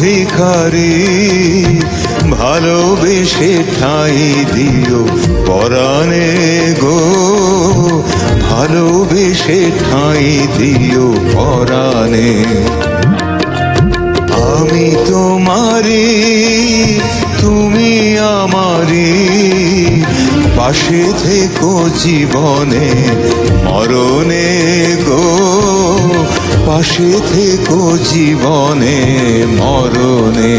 ভিখারি ভালোবেসে ঠাই দিও পরাণে গো। ভালোবেসে ঠাই দিও পরাণে। আমি তোমারি তুমি আমারি পাশে থেকো জীবনে, মরণে গো। পাশে থেকো জীবনে মরণে।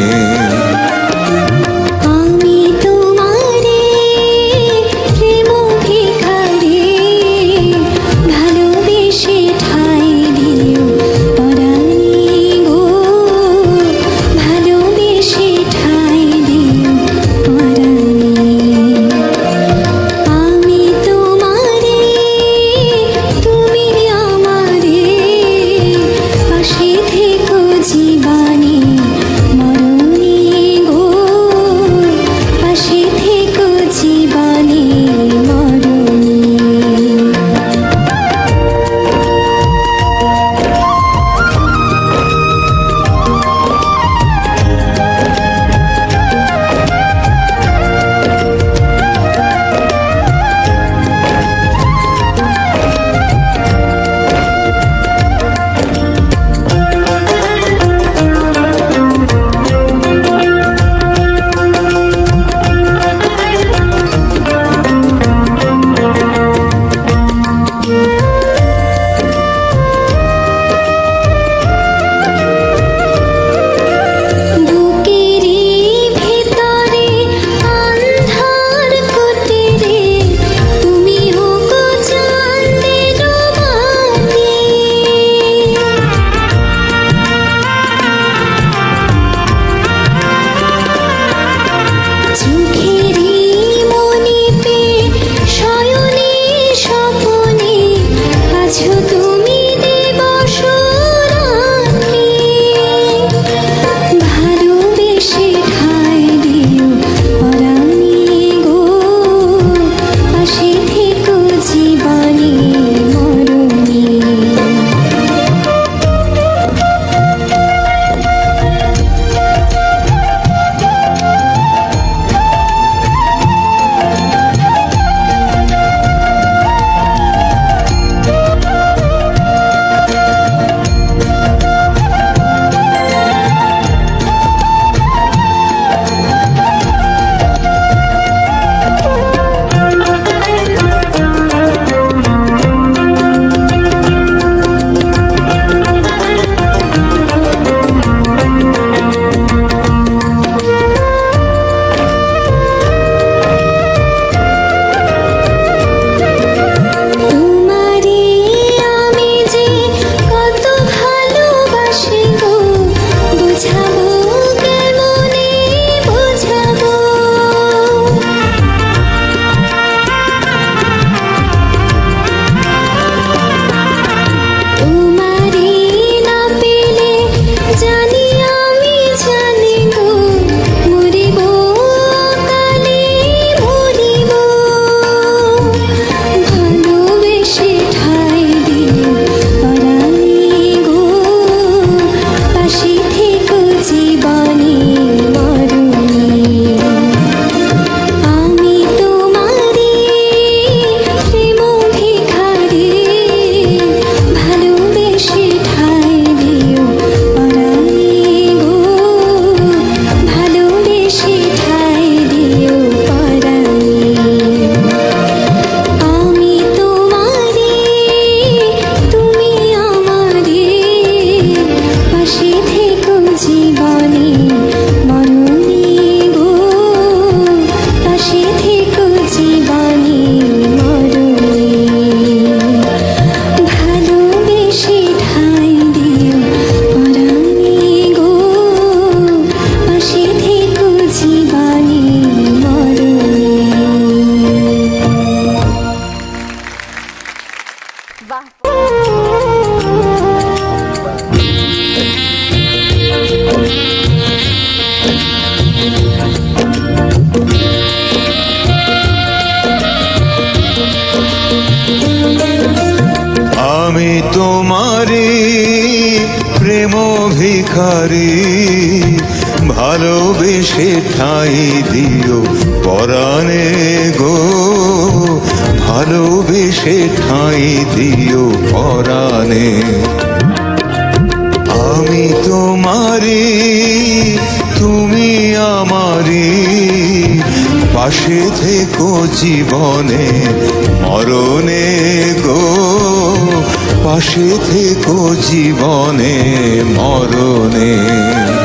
বাহ আমি তোমারি প্রেম ভিখারী। ভালোবেসে ঠাই দিও পরাণে গো। ভালোবেসে ঠাই দিও পরাণে। আমি তোমারি তুমি আমারি পাশে থেকো জীবনে, মরণে গো। পাশে থেকো জীবনে, মরণে।